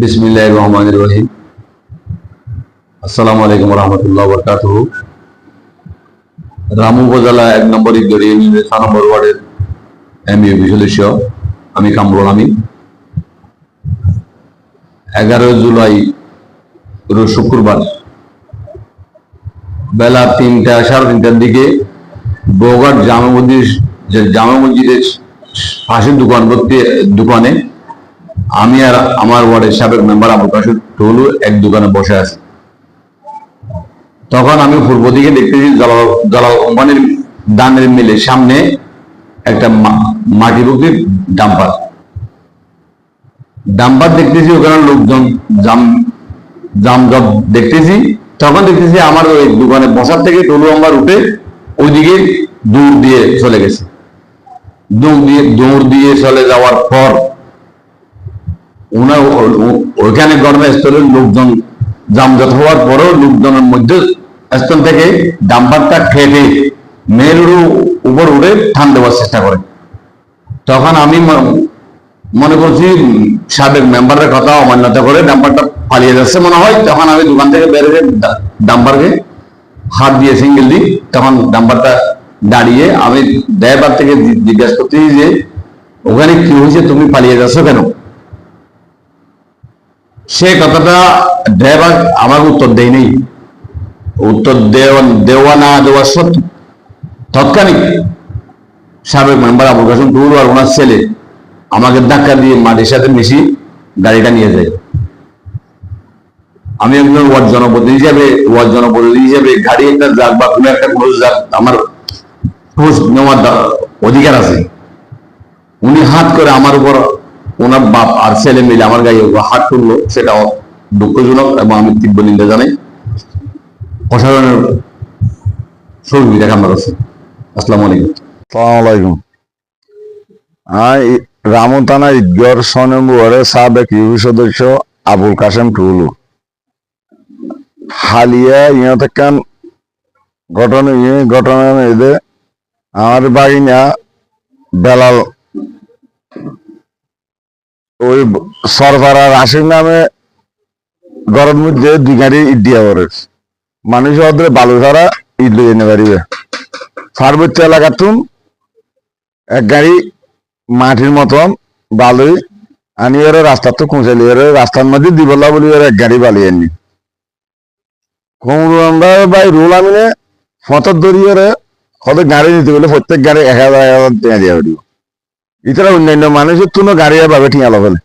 বিসমিল্লাহ রহমান রহিম আসসালামু আলাইকুম রহমতুল্লাহ বরকাত রামু উপজেলা এক নম্বর ইগরি ইউনিয়নের ছয় নম্বর ওয়ার্ডের এম ইউ সদস্য, আমি কামরুল আমিন। এগারো জুলাই শুক্রবার, বেলা তিনটা, সাড়ে তিনটার দিকে বৌঘাট জামা মসজিদ যে জামা মসজিদের পাশের দোকান দোকানে আমি আর আমার ওয়ার্ডের সাবেক মেম্বার আবু কাশুর টুলু এক দোকানে বসে আছি। তখন আমি পূর্ব দিকে দেখতেছি জল জল কোম্পানির দানের মিলের সামনে একটা মাটি ভর্তি ডাম্পার। ডাম্পার দেখতেছি, ওখানে লোকজন জাম জাম জব দেখতেছি। তখন দেখতেছি আমার ওই দোকানে বসার থেকে টলু আমার উঠে ওইদিকে দৌড় দিয়ে চলে গেছে। দৌড় দিয়ে দৌড় দিয়ে চলে যাওয়ার পর ওনার ওইখানে ঘটনাস্থলের লোকজন জামজট হওয়ার পরেও লোকজনের মধ্যে স্থল থেকে ডাম্পারটা খেটে মেয়ের উপর উঠে ঠান দেওয়ার চেষ্টা করে। তখন আমি মনে করছি সাবেক মেম্বারের কথা অমান্যতা করে ডাম্পারটা পালিয়ে যাচ্ছে মনে হয়। তখন আমি দোকান থেকে বের হয়ে ডাম্পারকে হাত দিয়ে সিঙ্গেল দিই। তখন ডাম্পারটা দাঁড়িয়ে আমি ড্রাইভার থেকে জিজ্ঞাসা করতেছি যে, ওখানে কি হয়েছে? তুমি পালিয়ে যাচ্ছ কেন? সে কথাটা ড্রাইভার আমাকে উত্তর দেয়নি। উত্তর দেওয়া না দেওয়া সত্য তৎক্ষণিক সাবেক মেম্বার আবুল কাসম টুর আর ওনার ছেলে আমাকে ধাক্কা দিয়ে মাটির সাথে মিশি গাড়িটা নিয়ে যায়। আমি একজন ওয়ার্ড জনপ্রতিনিধি হিসাবে, ওয়ার্ড জনপ্রতিনিধি হিসাবে গাড়ি একটা যাক বা কোনো একটা কোনো যাক, আমার খোঁজ নেওয়ার অধিকার আছে। উনি হাত করে আমার উপর ওনার বাপ আর ছেলে মিলে আমার গায়ে হাত তুললো, সেটাও দুঃখজনক এবং আমি তীব্র নিন্দা জানাই। প্রশাসনের সহযোগিতা কামনা করছি আসসালামু আলাইকুম। সালামালাইকুম। আমি রামু থানা ঈদগড় সাবেক ইউপি সদস্য আবুল কাসেম টুলু। হালিয়া ইহঁত কান ঘটনা ঘটনা মেয়েদে আমার বাগিনা বেলাল ওই সরফারার আশির নামে গরম মধ্যে দুই গাড়ি ইট দিয়া পড়ে। মানুষ ওদের বালু ছাড়া ইট লইয়ে নিতে পারিবে পার্বত্য এলাকাতুন এক গাড়ি মাটির মতন বালুই আনি এর রাস্তা তো কুঁচালি এর রাস্তার মধ্যে দিবল্লা বলি এর এক গাড়ি বালি আনি আমরা ভাই রুল আমিনে ফতর ধরিয়ে রে কত গাড়ি নিতে গেলে প্রত্যেক গাড়ি এক হাজার এক হাজার দিয়া দিব ইতারা অন্যান্য মানুষের তুনো গাড়ি ভাবে ঠিয়া লবেলে